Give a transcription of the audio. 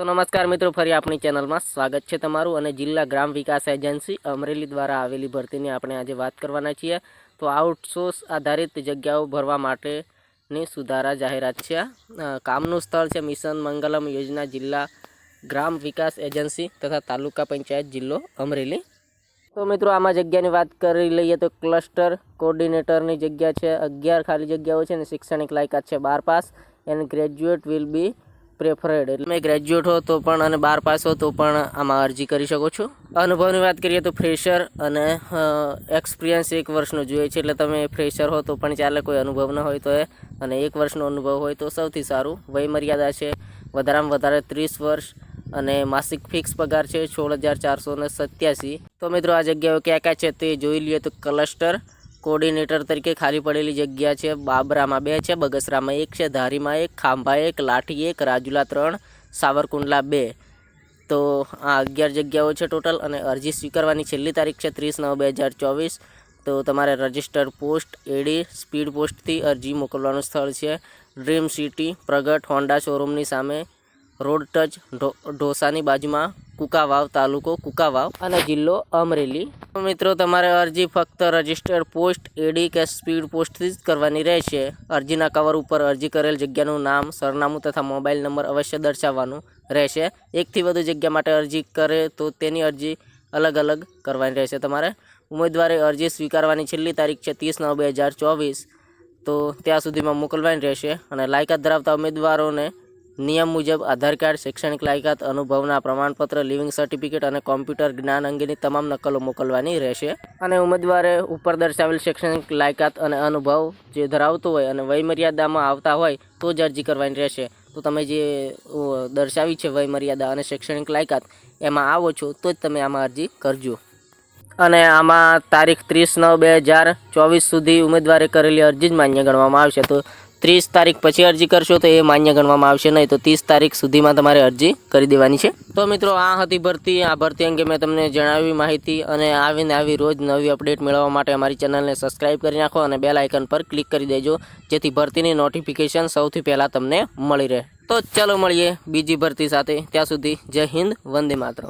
તો નમસ્કાર મિત્રો, ફરી આપણી ચેનલમાં સ્વાગત છે તમારું અને જિલ્લા ગ્રામ વિકાસ એજન્સી અમરેલી દ્વારા આવેલી ભરતીની આપણે આજે વાત કરવાના છીએ. તો આઉટસોર્સ આધારિત જગ્યાઓ ભરવા માટેની સુધારા જાહેરાત છે. કામનું સ્થળ છે મિશન મંગલમ યોજના જિલ્લા ગ્રામ વિકાસ એજન્સી તથા તાલુકા પંચાયત જિલ્લો અમરેલી. તો મિત્રો, આમાં જગ્યાની વાત કરી લઈએ તો ક્લસ્ટર કોર્ડિનેટરની જગ્યા છે, અગિયાર ખાલી જગ્યાઓ છે અને શૈક્ષણિક લાયકાત છે બાર pass. And graduate will be preferred એટલે મેં ગ્રેજ્યુએટ હો તો પણ અને બાર પાસ હો તો પણ આમાં અરજી કરી શકો છો. અનુભવની વાત કરીએ તો ફ્રેશર અને એક્સપિરિયન્સ એક વર્ષનો જોઈએ છે. એટલે તમે ફ્રેશર હો તો પણ ચાલે, કોઈ અનુભવ ન હોય તો એ. અને એક વર્ષનો અનુભવ હોય તો સૌથી સારું. વય મર્યાદા છે, વધારામાં વધારે ત્રીસ વર્ષ અને માસિક ફિક્સ પગાર છે સોળ હજાર ચારસો ને સત્યાસી. તો મિત્રો આ જગ્યાઓ ક્યાં ક્યાં છે તે જોઈ લઈએ તો ક્લસ્ટર કોર્ડિનેટર તરીકે ખાલી પડેલી જગ્યા છે, બાબરામાં બે છે, બગસરામાં એક છે, ધારીમાં એક ખાંભા એક, લાઠી એક, રાજુલા ત્રણ, સાવરકુંડલા બે. તો આ અગિયાર જગ્યાઓ છે ટોટલ અને અરજી સ્વીકારવાની છેલ્લી તારીખ છે ત્રીસ નવ બે હજાર ચોવીસ. તો તમારે રજિસ્ટર્ડ પોસ્ટ એડી સ્પીડ પોસ્ટથી અરજી મોકલવાનું સ્થળ છે. ડ્રીમ સિટી, પ્રગટ, હોન્ડા શોરૂમની સામે. રોડ ટચ, ઢો- ઢોસાની બાજુમાં કુકાવાવ તાલુકો, કુકાવાવ અને જિલ્લો અમરેલી. મિત્રો, તમારે અરજી ફક્ત રજિસ્ટર્ડ પોસ્ટ એડી કે સ્પીડ પોસ્ટથી જ કરવાની રહેશે. અરજીના કવર ઉપર અરજી કરેલ જગ્યાનું નામ, સરનામું તથા મોબાઈલ નંબર અવશ્ય દર્શાવવાનું રહેશે. એકથી વધુ જગ્યા માટે અરજી કરે તો તેની અરજી અલગ અલગ કરવાની રહેશે. તમારે ઉમેદવારે અરજી સ્વીકારવાની છેલ્લી તારીખ છે ત્રીસ નવ બે હજાર ચોવીસ. તો ત્યાં સુધીમાં મોકલવાની રહેશે અને લાયકાત ધરાવતા ઉમેદવારોને નિયમ મુજબ આધાર કાર્ડ, શૈક્ષણિક લાયકાત, અનુભવના પ્રમાણપત્ર, લિવિંગ સર્ટિફિકેટ અને કોમ્પ્યુટર જ્ઞાન અંગેની તમામ નકલો મોકલવાની રહેશે. અને ઉમેદવારે ઉપર દર્શાવેલ શૈક્ષણિક લાયકાત અને અનુભવ જે ધરાવતો હોય અને વયમર્યાદામાં આવતા હોય તો જ અરજી કરવાની રહેશે. તો તમે જે દર્શાવી છે વયમર્યાદા અને શૈક્ષણિક લાયકાત, એમાં આવો છો તો જ તમે આમાં અરજી કરજો. અને આમાં તારીખ ત્રીસ નવ બે હજાર ચોવીસ સુધી ઉમેદવારે કરેલી અરજી જ માન્ય ગણવામાં આવશે. તો ત્રીસ તારીખ પછી અરજી કરશો તો એ માન્ય ગણવામાં આવશે નહીં. તો ત્રીસ તારીખ સુધીમાં તમારે અરજી કરી દેવાની છે. તો મિત્રો, આ હતી ભરતી. આ ભરતી અંગે મેં તમને જણાવી માહિતી અને આવીને આવી રોજ નવી અપડેટ મેળવવા માટે અમારી ચેનલને સબસ્ક્રાઇબ કરી નાખો અને બેલ આઇકન પર ક્લિક કરી દેજો, જેથી ભરતીની નોટિફિકેશન સૌથી પહેલાં તમને મળી રહે. તો ચાલો મળીએ બીજી ભરતી સાથે. ત્યાં સુધી જય હિન્દ, વંદે માતરમ.